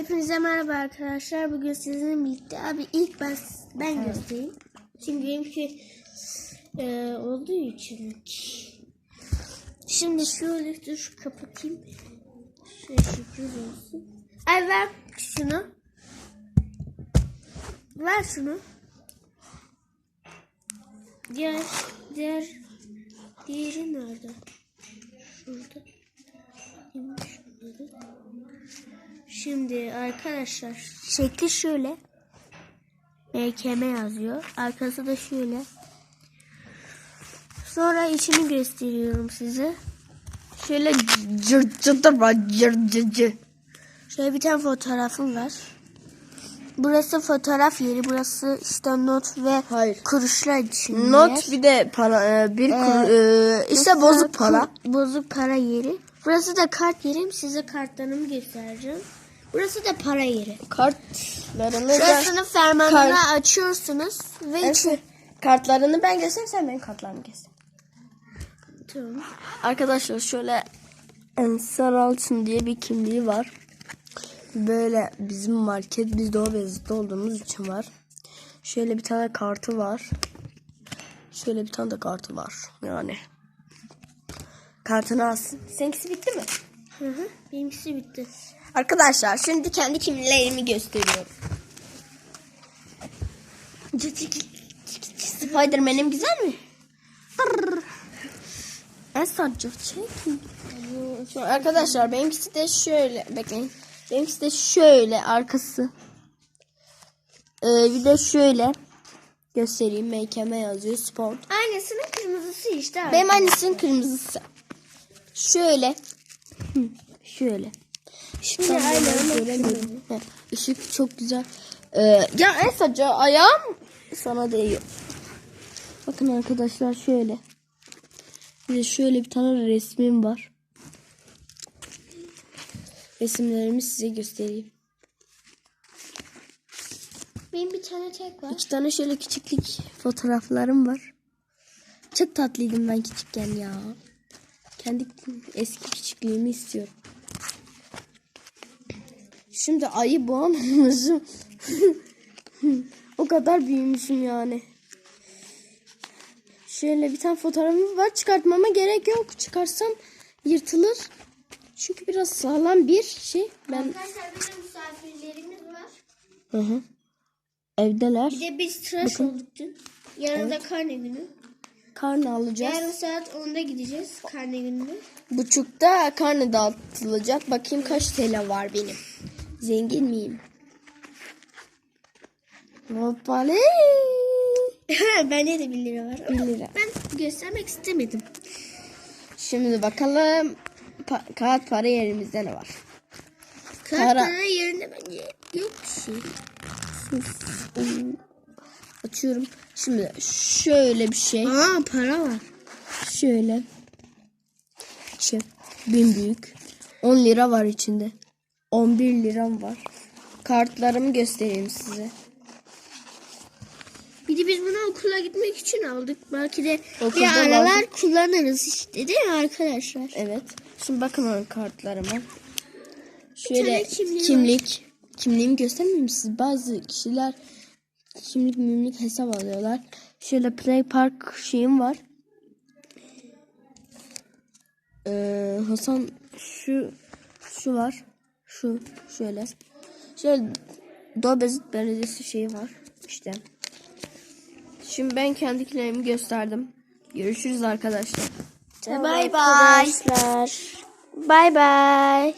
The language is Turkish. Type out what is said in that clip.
Hepinize merhaba arkadaşlar. Bugün sizinle birlikte abi ilk ben ben göstereyim. Çünkü benimki e, olduğu için. Şimdi şöyle dur şu kapatayım. Şöyle şükür olsun. Ay ver şunu. Ver şunu. Diğer diğer diğeri nerede? Şurada. Şimdi arkadaşlar şekli şöyle. MKM yazıyor. Arkası da şöyle. Sonra içini gösteriyorum size. Şöyle cır cır var cır cır cır. Şöyle bir tane fotoğrafım var. Burası fotoğraf yeri. Burası işte not ve Hayır. kuruşlar için yer. Not bir de para e, bir kur, e, işte bozuk para. kur- bozuk para yeri. Burası da kart yerim. Size kartlarımı göstereceğim. Burası da para yeri. Kartlarını ben, Burasının fermanını Kart- açıyorsunuz ve Evet, içi... kartlarını ben göstereyim sen benim kartlarımı göster. Tamam. Arkadaşlar şöyle Ensar Altın diye bir kimliği var. Böyle bizim market biz Doğu Beyazıt'ta olduğumuz için var. Şöyle bir tane kartı var. Şöyle bir tane de kartı var. Yani. Kartını alsın. Seninkisi bitti mi? Hı hı. Benimkisi bitti. Arkadaşlar şimdi kendi kimliklerimi gösteriyorum. Spiderman'im güzel mi? Esatcı çekin. Arkadaşlar benimkisi de şöyle bekleyin. Benimkisi de şöyle arkası. Ee, bir de şöyle göstereyim. MKM yazıyor. Sport. Aynısının kırmızısı işte. Benim annesinin kırmızısı. Şöyle. Hı, Şöyle. Şimdi Tamam, aynen göremiyorum. Işık çok güzel. Ee, ya en sadece ayağım sana değiyor. Bakın arkadaşlar şöyle. Bir de şöyle bir tane resmim var. Resimlerimi size göstereyim. Benim bir tane tek var. İki tane şöyle küçüklük fotoğraflarım var. Çok tatlıydım ben küçükken ya. Kendi eski küçüklüğümü istiyorum. Şimdi ayı boğamamışım. o kadar büyümüşüm yani. Şöyle bir tane fotoğrafım var. Çıkartmama gerek yok. Çıkarsam yırtılır. Çünkü biraz sağlam bir şey. Ben Arkadaşlar bizim misafirlerimiz var. hı hı. Evdeler. Bir de biz tıraş olduk dün. Yarın da karne günü. Karnı alacağız. Yarın saat 10'da gideceğiz karne gününe. Buçukta karne dağıtılacak. Bakayım kaç TL var benim. Zengin miyim? Hoppale. Bende de 1 lira var. ama 1 lira. Ben göstermek istemedim. Şimdi bakalım pa- kağıt para yerimizde ne var? Kartların yerinde bence yok bir şey. Açıyorum. Şimdi şöyle bir şey. Aa para var. Şöyle. Şey, bin büyük. 10 lira var içinde. 11 liram var. Kartlarımı göstereyim size. Bir de biz bunu okula gitmek için aldık. Belki de Okulda bir aralar lazım. kullanırız işte değil mi arkadaşlar? Evet. Şimdi bakın o kartlarıma. Şöyle kimliği kimlik. Kimliğimi göstermeyeyim siz? Bazı kişiler kimlik mimlik hesap alıyorlar. Şöyle Play Park şeyim var. Ee, Hasan şu şu var. Şu şöyle. Şöyle Doğu Belediyesi şeyi var. İşte. Şimdi ben kendilerimi gösterdim. Görüşürüz arkadaşlar. Bye bye. Arkadaşlar. Bye bye.